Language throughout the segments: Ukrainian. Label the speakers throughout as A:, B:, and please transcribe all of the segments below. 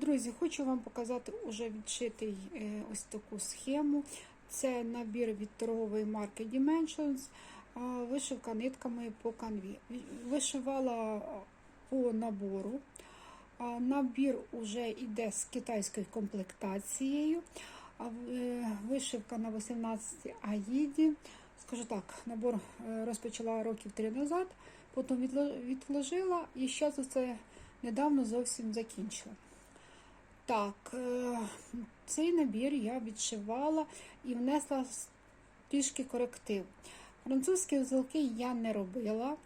A: Друзі, хочу вам показати уже відшитий е, ось таку схему. Це набір від торгової марки Dimensions, вишивка нитками по канві. Вишивала по набору. Набір вже йде з китайською комплектацією. Е, Вишивка на 18 аїді. Скажу так, набор е, розпочала років три назад, потім відло- відложила і зараз це недавно зовсім закінчила. Так, е, цей набір я відшивала і внесла трішки коректив. Французькі узелки я не робила.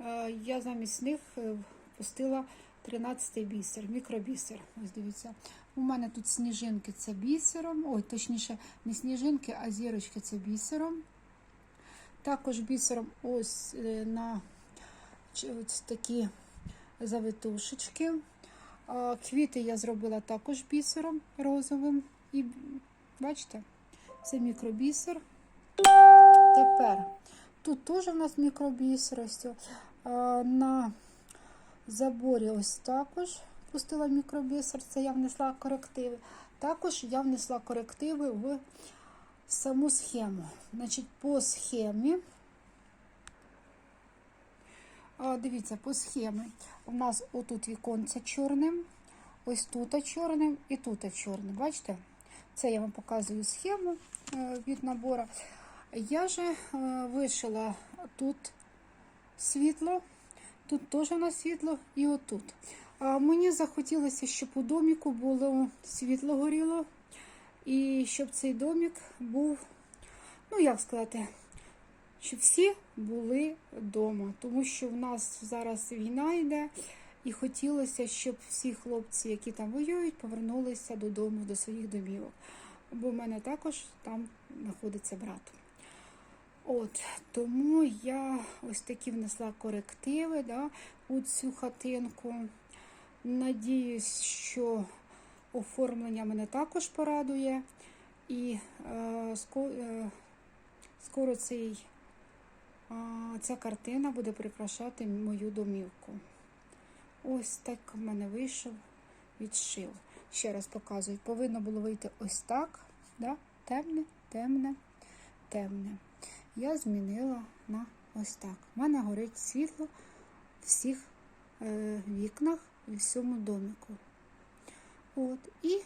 A: Е, Я замість них е, пустила 13 бісер, мікробісер. Ось дивіться. У мене тут сніжинки це бісером. Ой, точніше, не сніжинки, а зірочки це бісером. Також бісером ось на ось такі завитушечки. Квіти я зробила також бісером розовим. І бачите, це мікробісер. Тепер тут теж у нас мікробісер. Ось. На заборі ось також пустила мікробісер, це я внесла корективи. Також я внесла корективи в саму схему. Значить, по схемі. А, Дивіться, по схемі у нас отут віконце чорним, ось тут чорним і тут чорним. Бачите? Це я вам показую схему е, від набору. Я же е, вишила тут світло, тут теж у нас світло і отут. Мені захотілося, щоб у доміку було світло горіло, і щоб цей домік був, ну як сказати, щоб всі були вдома, тому що в нас зараз війна йде, і хотілося, щоб всі хлопці, які там воюють, повернулися додому, до своїх домівок. Бо в мене також там знаходиться брат. От, тому я ось такі внесла корективи да, у цю хатинку. Надіюсь, що оформлення мене також порадує. І е, ско- е, скоро цей, ця картина буде прикрашати мою домівку. Ось так в мене вийшов відшив. Ще раз показую. Повинно було вийти ось так. Да? Темне, темне, темне. Я змінила на ось так. У мене горить світло в всіх е, вікнах і всьому домику. От. І,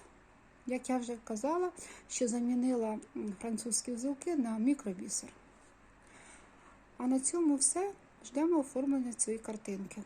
A: як я вже казала, що замінила французькі узелки на мікробісер. А на цьому все. Ждемо оформлення цієї картинки.